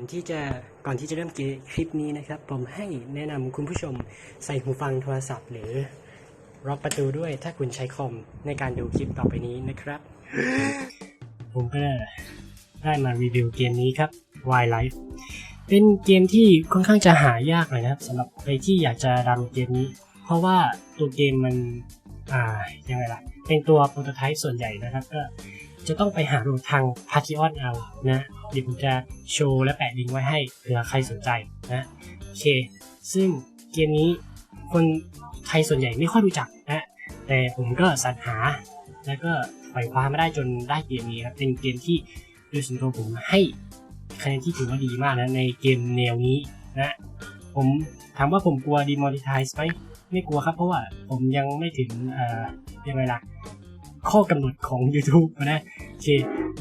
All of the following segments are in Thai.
อนที่จะก่อนที่จะเริ่มคลิปนี้นะครับ ผมให้แนะนำคุณผู้ชมใส่หูฟังโทรศัพท์ หรือล็อกประตูด้วยถ้าคุณใช้คอมในการดูคลิปต่อไปนี้นะครับ ผมก็ได้มารีวิวเกมนี้ครับ Wildlife เป็นเกมที่ค่อนข้างจะหายากเลยนะครับสำหรับใครที่อยากจะดาวน์โหลดเกมนี้ เพราะว่าตัวเกมมัน อ่ายังไงล่ะ เป็นตัวโปรโตไทป์ส่วนใหญ่นะครับ ก็ จะต้องไปหาลดทาง p a t r e o n เอานะเดี๋ยวผมจะโชว์และแปะลิงก์ไว้ให้เผื่อใครสนใจนะโอเค ซึ่งเกมนี้คนไทยส่วนใหญ่ไม่ค่อยรู้จักนะแต่ผมก็สรรหา แล้วก็ปล่อยคว้ามาได้จนได้เกมนี้ครับเป็นเกมที่โดยส่วนตัวผมให้คะแนนที่ถือว่าดีมากนะในเกมแนวนี้นะผมถามว่าผมกลัว demonetize ไหมไม่กลัวครับเพราะว่าผมยังไม่ถึงเอ่อยังไงล่ะ ข้อกำหนดของ YouTube นะโอเค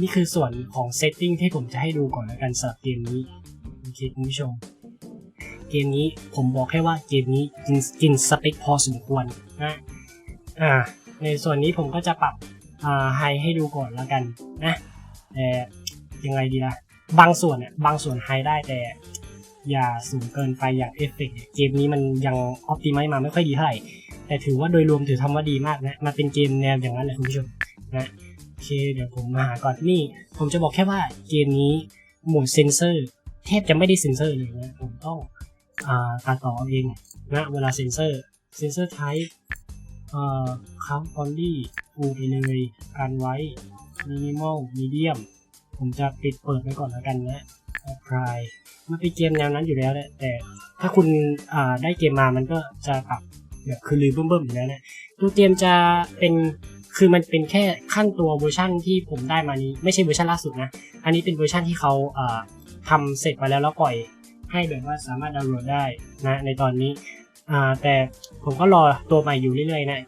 นี่คือส่วนของ setting ที่ผมจะให้ดูก่อนแล้วกันสำหรับเกมนี้โอเคคุณผู้ชม เกมนี้ผมบอกแค่ว่าเกมนี้กินกินสเปคพอสมควรนะอ่าในส่วนนี้ผมก็จะปรับอ่าไฮให้ดูก่อนแล้วกันนะแต่ยังไงดีล่ะบางส่วนเนี่ยบางส่วนไฮได้แต่อย่าสูงเกินไปอย่างเอฟเฟกต์เกมนี้มันยังออ t ติ i z e มาไม่ค่อยดีเท่าไหร่ แต่ถือว่าโดยรวมถือทำว่าดีมากนะมันเป็นเกมแนวอย่างนั้นแหละคุณผู้ชมนะโอเคเดี๋ยวผมมาหาก่อนนี่ ผมจะบอกแค่ว่าเกมนี้หมดเซนเซอร์แทบจะไม่ได้เซนเซอร์เลยนะผมต้องอตัดต่อเองนะเวลาเซนเซอร์เซนเซอร์ไทป์คัมออนดี้ฟูไปเลยการไว้มินิมอลมีเดียมผมจะปิดเปิดไว้ก่อนแล้วกันนะพรายมันเป็นเกมแนวนั้นอยู่แล้วแหละแต่ถ้าคุณได้เกมมามันก็จะปรับ แบบคือลือเบิ่มๆอยู่แล้วเนี่ยตัวเกมจะเป็นคือมันเป็นแค่ขั้นตัวเวอร์ชั่นที่ผมได้มานี้ ไม่ใช่เวอร์ชันล่าสุดนะ อันนี้เป็นเวอร์ชันที่เขาเอ่อทำเสร็จมาแล้วแล้วปล่อยให้แบบว่าสามารถดาวน์โหลดได้นะในตอนนี้แต่ผมก็รอตัวใหม่อยู่เรื่อยๆนะ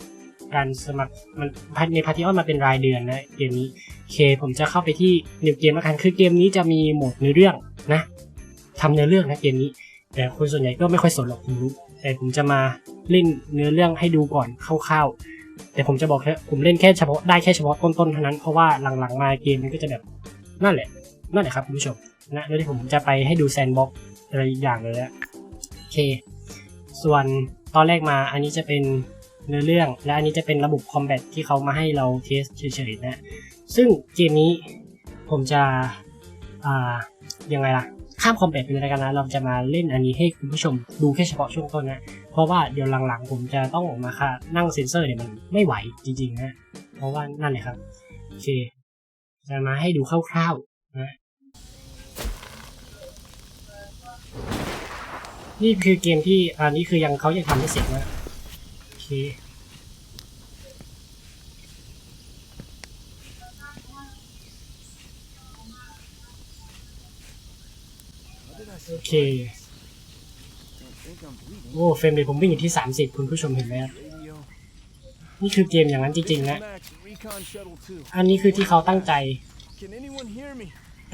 การสมัครมันในพาร์ติออนมาเป็นรายเดือนนะเกมนี้โอเคผมจะเข้าไปที่นิวเกมแล้วกันคือเกมนี้จะมีโหมดเนื้อเรื่องนะทำเนื้อเรื่องนะเกมนี้ แต่คนส่วนใหญ่ก็ไม่ค่อยสนหรอกผมรู้ แต่ผมจะมาเล่นเนื้อเรื่องให้ดูก่อนคร่าวๆแต่ผมจะบอกแค่ผมเล่นแค่เฉพาะได้แค่เฉพาะต้นๆเท่านั้นเพราะว่าหลังๆมาเกมมันก็จะแบบนั่นแหละนั่นแหละครับคุณผู้ชมนะแล้วที่ผมจะไปให้ดูแซนบ็อกอะไรอีกอย่างเลยนะโอเค ส่วนตอนแรกมาอันนี้จะเป็นเนื้อเรื่อง และอันนี้จะเป็นระบบคอมแบทที่เขามาให้เราเทสเฉยๆนะ ซึ่งเกมนี้ผมจะ อ่า ยังไงล่ะ ข้ามคอมแบทไปเลยกันนะเราจะมาเล่นอันนี้ให้คุณผู้ชมดูแค่เฉพาะช่วงต้นนะ เพราะว่าเดี๋ยวหลังๆ ผมจะต้องออกมาค่ะนั่งเซ็นเซอร์เนี่ยมันไม่ไหวจริงๆนะเพราะว่านั่นแหละครับโอเคจะมาให้ดูคร่าวๆนะนี่คือเกมที่อันนี้คือยังเขายังทำไม่เสร็จนะโอเค โอเค โอ้เฟรมเรทผมวิ่งอยู่ที่ 30 คุณผู้ชมเห็นไหมครับนี่คือเกมอย่างนั้นจริงๆนะ อันนี้คือที่เขาตั้งใจ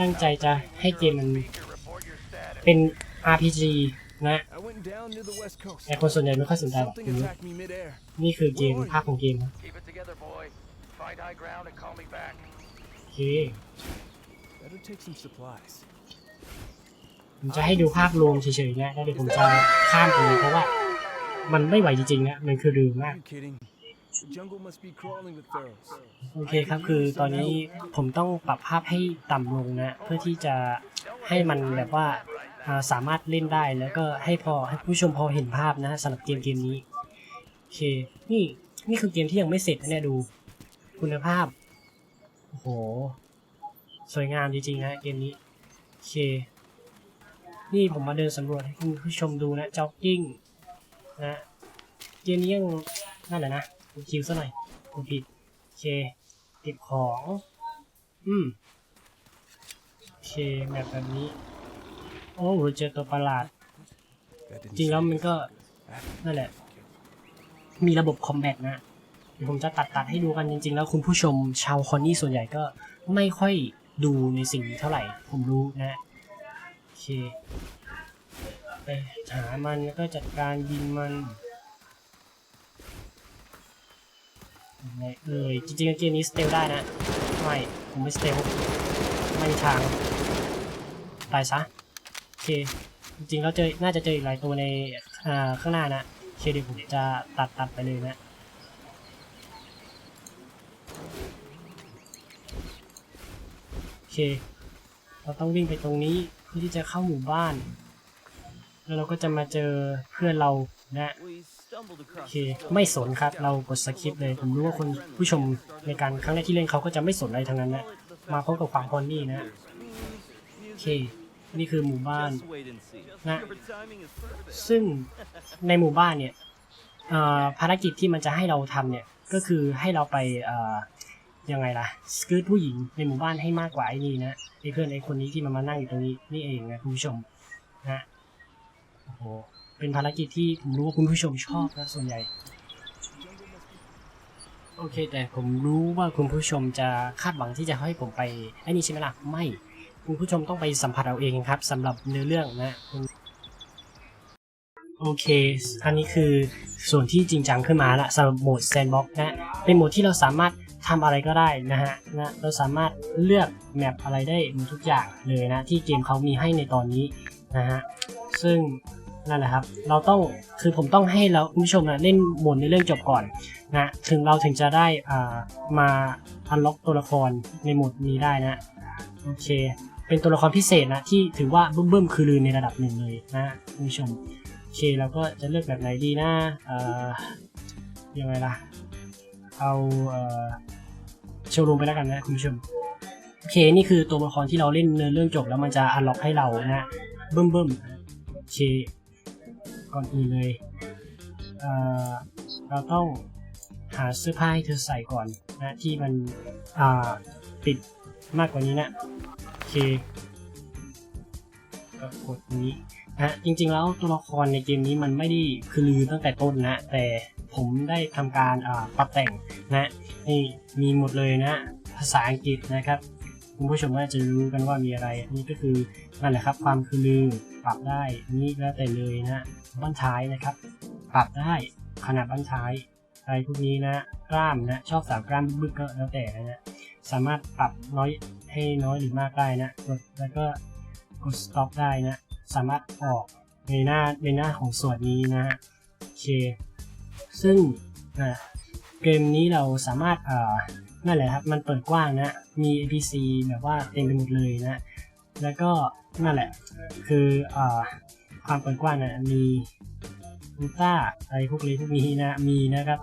ตั้งใจจะให้เกมมันเป็น RPG นะแต่คนส่วนใหญ่ไม่ค่อยสนใจหรอกคุณนี่คือเกมภาคของเกมนะ Keep it together, boy. Find high ground and call me back. โอเค ผมจะให้ดูภาพรวมเฉยๆนะแล้วเดี๋ยวผมจะข้ามไปเลยเพราะว่า มันไม่ไหวจริงๆนะมันคือดืมมากโอเคครับคือตอนนี้ผมต้องปรับภาพให้ต่ำลงนะเพื่อที่จะให้มันแบบว่าอ่าสามารถเล่นได้แล้วก็ให้พอให้ผู้ชมพอเห็นภาพนะสำหรับเกมเกมนี้โอเคนี่นี่คือเกมที่ยังไม่เสร็จนะเนี่ยดู คุณภาพโอ้โหสวยงามจริงๆนะเกมนี้โอเค นี่ผมมาเดินสำรวจให้คุณผู้ชมดูนะจ็อกกิ้งนะเกมนี้ยังนั่นแหละนะกดคิวซะหน่อยกดผิดโอเคเก็บของ อืมโอเคแบบแบบนี้ โอ้เราเจอตัวประหลาด จริงแล้วมันก็ นั่นแหละ มีระบบคอมแบทนะเดี๋ยวผมจะตัดตัดให้ดูกันจริง ๆ แล้วคุณผู้ชมชาวคอนนี่ส่วนใหญ่ก็ไม่ค่อยดูในสิ่งนี้เท่าไหร่ ผมรู้นะ ไปหามันแล้วก็จัดการยิงมันไงเอ่ยจริงๆเกมนี้สเตลได้นะ ไม่ ผมไม่สเตลไม่มีทางตายซะโอเค จริงๆเราเจอน่าจะเจออีกหลายตัวในข้างหน้านะโอเคเดี๋ยวผมจะตัดตัดไปเลยนะโอเค เราต้องวิ่งไปตรงนี้ พื่อที่จะเข้าหมู่บ้าน แล้วเราก็จะมาเจอเพื่อนเรานะโอเคไม่สนครับ เรากดสคริปเลยผมรู้ว่าคนผู้ชมในการครั้งแรกที่เล่นเขาก็จะไม่สนอะไรทั้งนั้นนะมาพบกับความพอนนี่นะโอเคนี่คือหมู่บ้านนะซึ่งในหมู่บ้านเนี่ยภารกิจที่มันจะให้เราทำเนี่ยก็คือให้เราไปอ ยังไงล่ะสกืดผู้หญิงในหมู่บ้านให้มากกว่าไอ้นี่นะไอ้เพื่อนไอ้คนนี้ที่มันมานั่งอยู่ตรงนี้นี่เองนะคุณผู้ชมนะโอ้โหเป็นภารกิจที่ผมรู้ว่าคุณผู้ชมชอบนะส่วนใหญ่โอเค แต่ผมรู้ว่าคุณผู้ชมจะคาดหวังที่จะให้ผมไปไอ้นี่ใช่ไหมล่ะไม่คุณผู้ชมต้องไปสัมผัสเอาเองครับสำหรับเนื้อเรื่องนะคุณโอเค อันนี้คือส่วนที่จริงจังขึ้นมาละสำหรับโหมด Sandbox นะ เป็นโหมดที่เราสามารถ ทำอะไรก็ได้นะฮะนะเราสามารถเลือกแมปอะไรได้หมดทุกอย่างเลยนะที่เกมเขามีให้ในตอนนี้นะฮะซึ่งนั่นแหละครับ เราต้องคือผมต้องให้เราผู้ชมนะเล่นโหมดในเรื่องจบก่อนนะถึงเราถึงจะได้อ่ามาอันล็อกตัวละครในโหมดนี้ได้นะโอเค เป็นตัวละครพิเศษนะที่ถือว่าบึ้มบึ้มๆคือลือในระดับหนึ่งเลยนะผู้ชมโอเคเราก็จะเลือกแบบไหนดีนะเอ่อยังไงล่ะเอาเอ่อ ชว์รูมไปแล้วกันนะคุณผู้ชมโอเคนี่คือตัวละครที่เราเล่นเนื้อเรื่องจบแล้วมันจะอันล็อกให้เรานะเบึ้มเบึ้มเคก่อนอื่นเลยเเราต้องหาเสื้อผ้าให้เธอใส่ก่อนนะที่มันอ่าปิดมากกว่านี้นะโอเคก็กดนี้นะจริงๆแล้วตัวละครในเกมนี้มันไม่ได้คือลือตั้งแต่ต้นนะ แต่ผมได้ทำการปรับแต่งนะ นี่มีหมดเลยนะ ภาษาอังกฤษนะครับ คุณผู้ชมน่าจะรู้กันว่ามีอะไร นี่ก็คือนั่นแหละครับความคือลือปรับได้นนี้แล้วแต่เลยนะบ้นท้ายนะครับ ปรับได้ขนาดบ้นท้ายอะไรพวกนี้นะกล้ามนะชอบสามกล้ามบึกก็แล้วแต่นะสามารถปรับน้อยให้น้อยหรือมากได้นะกดแล้วก็กด stop ได้นะสามารถออกในหน้าในหน้าของส่วนนี้นะโอเค ซึ่งอ่า เกมนี้เราสามารถอ่านั่นแหละครับ มันเปิดกว้างนะ มี NPC แบบว่าเต็มไปหมดเลยนะ แล้วก็นั่นแหละ คืออ่าความเปิดกว้างนะมีลูต้าอะไรพวกนี้พวกนี้นะมีนะครับ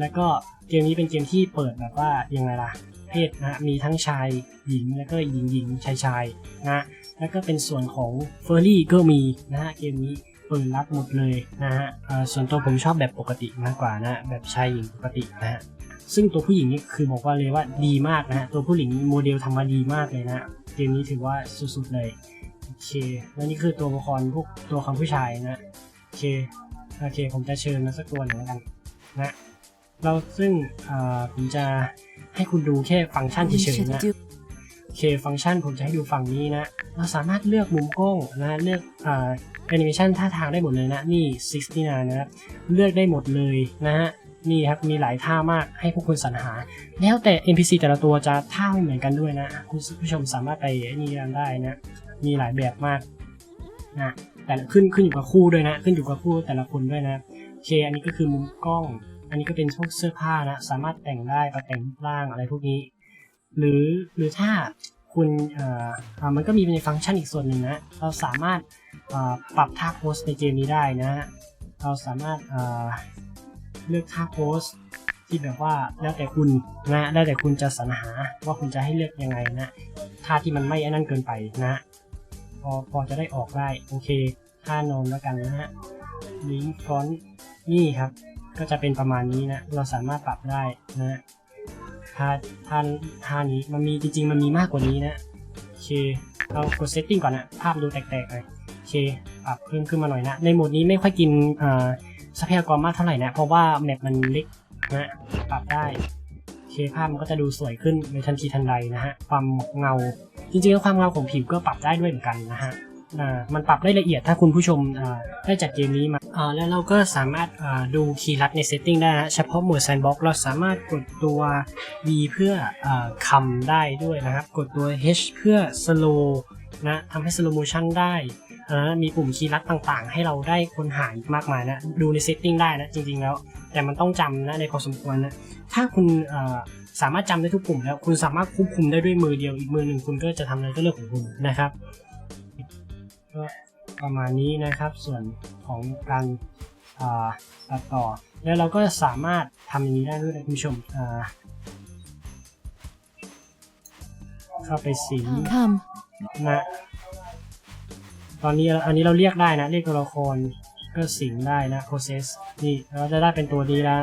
แล้วก็เกมนี้เป็นเกมที่เปิดแบบว่ายังไงล่ะ เพศนะมีทั้งชายหญิงแล้วก็หญิงหญิงชายชายนะแล้วก็เป็นส่วนของเฟอร์รี่ก็มีนะฮะเกมนี้ เปิดรับหมดเลยนะฮะส่วนตัวผมชอบแบบปกติมากกว่านะแบบชายหญิงปกตินะฮะซึ่งตัวผู้หญิงนี่คือบอกว่าเลยว่าดีมากนะฮะตัวผู้หญิงโมเดลทำมาดีมากเลยนะเกมนี้ถือว่าสุดๆเลยโอเคแล้วนี่คือตัวละครพวกตัวละครผู้ชายนะโอเคโอเคผมจะเชิญมาสักตัวหนึ่งแล้วกันนะเราซึ่งผมจะให้คุณดูแค่ฟังก์ชันเฉยๆนะ ฟังก์ชันผมจะให้ดูฝั่งนี้นะ เราสามารถเลือกมุมกล้องนะเลือกอ่าแอนิเมชันท่าทางได้หมดเลยนะ นี่69นะครับเลือกได้หมดเลยนะฮะนี่ครับมีหลายท่ามากให้พวกคุณสรรหา แล้วแต่ NPC แต่ละตัวจะท่าไม่เหมือนกันด้วยนะ คุณผู้ชมสามารถไปนี่กันได้นะ มีหลายแบบมากนะแต่ขึ้นขึ้นอยู่กับคู่ด้วยนะ ขึ้นอยู่กับคู่แต่ละคนด้วยนะโอเคอันนี้ก็คือมุมกล้อง อันนี้ก็เป็นพวกเสื้อผ้านะ สามารถแต่งได้ปรับแต่งร่างอะไรพวกนี้ หรือหรือถ้า คุณเอ่อมันก็มีในฟังก์ชันอีกส่วนหนึ่งนะ เราสามารถอ่าปรับท่าโพสในเกมนี้ได้นะ เราสามารถอ่าเลือกท่าโพสที่แบบว่าแล้วแต่คุณนะ แล้วแต่คุณจะสรรหาว่าคุณจะให้เลือกยังไงนะท่าที่มันไม่อ้นั่นเกินไปนะ พอพอจะได้ออกได้โอเคท่านอนแล้วกันนะฮะลิงฟอนนี่ครับ ก็จะเป็นประมาณนี้นะ เราสามารถปรับได้นะ ท่าท่าท่านี้มันมีจริงๆ มันมีมากกว่านี้นะโอเคเรากดเซตติ้งก่อนนะภาพดูแตกๆเลยโอเคปรับเพิ่มขึ้นมาหน่อยนะ ในโหมดนี้ไม่ค่อยกินอ่าทรัพยากรมากเท่าไหร่นะ เพราะว่าแมปมันเล็กนะปรับได้โอเคภาพมันก็จะดูสวยขึ้นในทันทีทันใดนะฮะความเงาจริงๆแล้วความเงาของผิวก็ปรับได้ด้วยเหมือนกันนะฮะ มันปรับได้ละเอียดถ้าคุณผู้ชมได้จัดเกมนี้มาแล้วเราก็สามารถดูคีย์ลัดในเซตติ้งได้นะเฉพาะหมวด Sandbox เราสามารถกดตัว V เพื่ออคำได้ด้วยนะครับ กดตัว H เพื่อ slow นะทำให้ slow motion ได้มีปุ่มคีย์ลัดต่างๆ ให้เราได้ค้นหาอีกมากมายนะดูใน setting ได้นะจริงๆแล้ว แต่มันต้องจำนะในพอสมควรนะถ้าคุณสามารถจำได้ทุกปุ่มแล้ว คุณสามารถควบคุมได้ด้วยมือเดียวอีกมือหนึ่งคุณก็จะทำอะไรก็เรื่องของคุณนะครับ ก็ประมาณนี้นะครับ ส่วนของการอ่าตัดต่อ แล้วเราก็สามารถทำอย่างนี้ได้ด้วยนะคุณผู้ชมอ่าเข้าไปสิง Come. นะตอนนี้อันนี้เราเรียกได้นะ เรียกตัวละครก็สิงได้นะ process นี่เราจะได้เป็นตัวดีแล้ว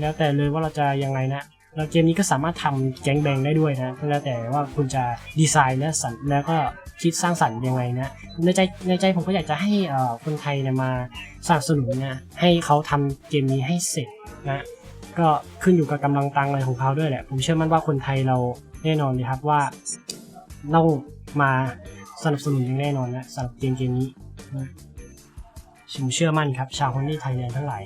แล้วแต่เลยว่าเราจะยังไงนะแล้วเกมนี้ก็สามารถทำแก๊งแบงได้ด้วยนะแล้วแต่ว่าคุณจะดีไซน์และสรรแล้วก็ คิดสร้างสรรค์ยังไงนะในใจในใจผมก็อยากจะให้คนไทยเนี่ยมาสนับสนุนนะให้เขาทำเกมนี้ให้เสร็จนะก็ขึ้นอยู่กับกำลังตังอะไรของเขาด้วยแหละ ผมเชื่อมั่นว่าคนไทยเราแน่นอนเลยครับว่าต้องมาสนับสนุนอย่างแน่นอนนะสำหรับเกมเกมนี้นะผมเชื่อมั่นครับ ชาวคนที่ไทยแลนด์ทั้งหลาย